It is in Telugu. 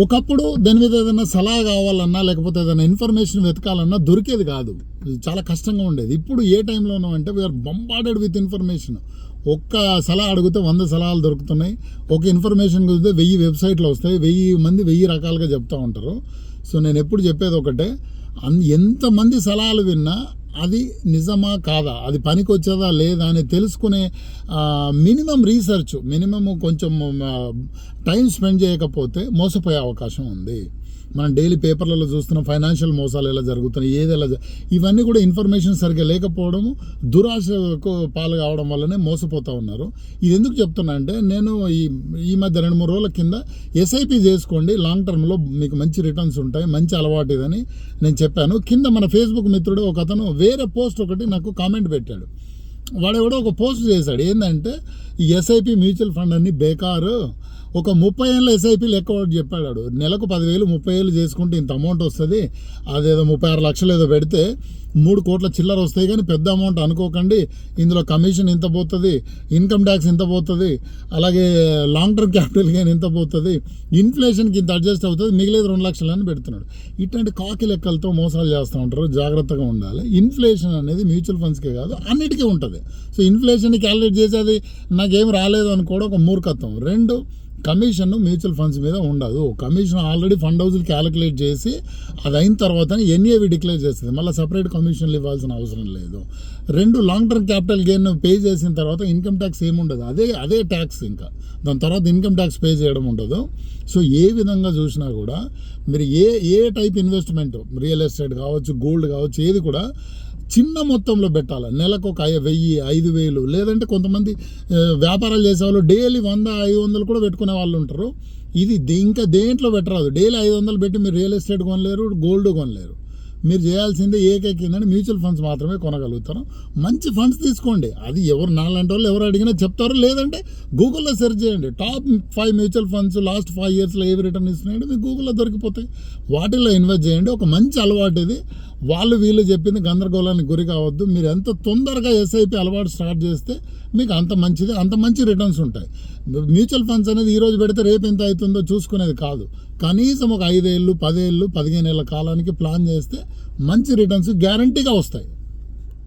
ఒకప్పుడు దాని మీద ఏదైనా సలహా కావాలన్నా లేకపోతే ఏదైనా ఇన్ఫర్మేషన్ వెతకాలన్నా దొరికేది కాదు. చాలా కష్టంగా ఉండేది. ఇప్పుడు ఏ టైంలోనూ అంటే వీఆర్ బొంబార్డెడ్ విత్ ఇన్ఫర్మేషన్ ఒక్క సలహా అడిగితే వంద సలహాలు దొరుకుతున్నాయి. ఒక ఇన్ఫర్మేషన్ కుదిరితే వెయ్యి వెబ్సైట్లు వస్తాయి. వెయ్యి మంది వెయ్యి రకాలుగా చెప్తూ ఉంటారు. సో నేను ఎప్పుడు చెప్పేది ఒకటే అన్ ఎంతమంది సలహాలు విన్నా అది నిజమా కాదా? అది పనికి వచ్చేదా లేదా అని తెలుసుకునే మినిమం రీసెర్చ్ మినిమం కొంచెం టైం స్పెండ్ చేయకపోతే మోసపోయే అవకాశం ఉంది. మనం డైలీ పేపర్లలో చూస్తున్న ఫైనాన్షియల్ మోసాలు ఎలా జరుగుతున్నాయి ఏది ఎలా ఇవన్నీ కూడా ఇన్ఫర్మేషన్ సరిగ్గా లేకపోవడము దురాశకు పాలు కావడం వల్లనే మోసపోతూ ఉన్నారు. ఇది ఎందుకు చెప్తున్నా అంటే నేను ఈ ఈ మధ్య రెండు మూడు రోజుల కింద ఎస్ఐపి చేసుకోండి లాంగ్ టర్మ్లో మీకు మంచి రిటర్న్స్ ఉంటాయి మంచి అలవాటు ఇదని నేను చెప్పాను. కింద మన ఫేస్బుక్ మిత్రుడు ఒక అతను వేరే పోస్ట్ ఒకటి నాకు కామెంట్ పెట్టాడు. వాడెవడో ఒక పోస్ట్ చేశాడు. ఏంటంటే ఎస్ఐపి మ్యూచువల్ ఫండ్ అన్ని బేకారు ఒక ముప్పై ఏళ్ళ ఎస్ఐపి లెక్క చెప్పాడు నెలకు పదివేలు ముప్పై ఏళ్ళు చేసుకుంటే ఇంత అమౌంట్ వస్తుంది. అదేదో ముప్పై ఆరు లక్షలు ఏదో పెడితే మూడు కోట్ల చిల్లర వస్తాయి కానీ పెద్ద అమౌంట్ అనుకోకండి. ఇందులో కమిషన్ ఇంత పోతుంది ఇన్కమ్ ట్యాక్స్ ఇంత పోతుంది అలాగే లాంగ్ టర్మ్ క్యాపిటల్ గెయిన్ ఇంత పోతుంది ఇన్ఫ్లేషన్కి ఇంత అడ్జస్ట్ అవుతుంది మిగిలేదు రెండు లక్షలు అని పెడుతున్నాడు. ఇట్లాంటి కాకి లెక్కలతో మోసాలు చేస్తూ ఉంటారు. జాగ్రత్తగా ఉండాలి. ఇన్ఫ్లేషన్ అనేది మ్యూచువల్ ఫండ్స్కే కాదు అన్నిటికీ ఉంటుంది. సో ఇన్ఫ్లేషన్ని క్యాలిక్యులేట్ చేసేది నాకేం రాలేదు అనుకోవడం ఒక మూర్ఖత్వం. రెండు కమిషన్ మ్యూచువల్ ఫండ్స్ మీద ఉండదు. కమిషన్ ఆల్రెడీ ఫండ్ హౌస్లు క్యాలిక్యులేట్ చేసి అది అయిన తర్వాత ఎన్ఏవి డిక్లేర్ చేస్తుంది. మళ్ళీ సపరేట్ కమిషన్లు ఇవ్వాల్సిన అవసరం లేదు. రెండు long term capital gain pay చేసిన తర్వాత ఇన్కమ్ ట్యాక్స్ ఏముండదు. అదే అదే ట్యాక్స్ ఇంకా. దాని తర్వాత ఇన్కమ్ ట్యాక్స్ పే చేయడం ఉండదు. సో ఏ విధంగా చూసినా కూడా మీరు ఏ ఏ టైప్ ఇన్వెస్ట్మెంట్ రియల్ ఎస్టేట్ కావచ్చు గోల్డ్ కావచ్చు ఏది కూడా చిన్న మొత్తంలో పెట్టాలి. నెలకు ఒక ఐ- వెయ్యి ఐదు వేలు. లేదంటే కొంతమంది వ్యాపారాలు చేసే వాళ్ళు డైలీ వంద ఐదు వందలు కూడా పెట్టుకునే వాళ్ళు ఉంటారు. ఇది ఇంకా దేంట్లో పెట్టరాదు. డైలీ ఐదు వందలు పెట్టి మీరు రియల్ ఎస్టేట్ కొనలేరు గోల్డ్ కొనలేరు. మీరు చేయాల్సిందే ఏకైక ఏంటంటే మ్యూచువల్ ఫండ్స్ మాత్రమే కొనగలుగుతారు. మంచి ఫండ్స్ తీసుకోండి. అది ఎవరు నాలాంటి వాళ్ళు ఎవరు అడిగినా చెప్తారు. లేదంటే గూగుల్లో సెర్చ్ చేయండి. Top five mutual funds last five ఇయర్స్లో ఏవి రిటర్న్ ఇస్తున్నాయంటే మీకు గూగుల్లో దొరికిపోతాయి. వాటిల్లో ఇన్వెస్ట్ చేయండి. ఒక మంచి అలవాటు ఇది. వాళ్ళు వీళ్ళు చెప్పింది గందరగోళానికి గురి కావద్దు. మీరు ఎంత తొందరగా ఎస్ఐపి అలవాటు స్టార్ట్ చేస్తే మీకు అంత మంచిది అంత మంచి రిటర్న్స్ ఉంటాయి. మ్యూచువల్ ఫండ్స్ అనేది ఈ రోజు పెడితే రేపు ఎంత అవుతుందో చూసుకునేది కాదు. కనీసం ఒక ఐదేళ్ళు పదేళ్ళు పదిహేను ఏళ్ళ కాలానికి ప్లాన్ చేస్తే మంచి రిటర్న్స్ గ్యారంటీగా వస్తాయి.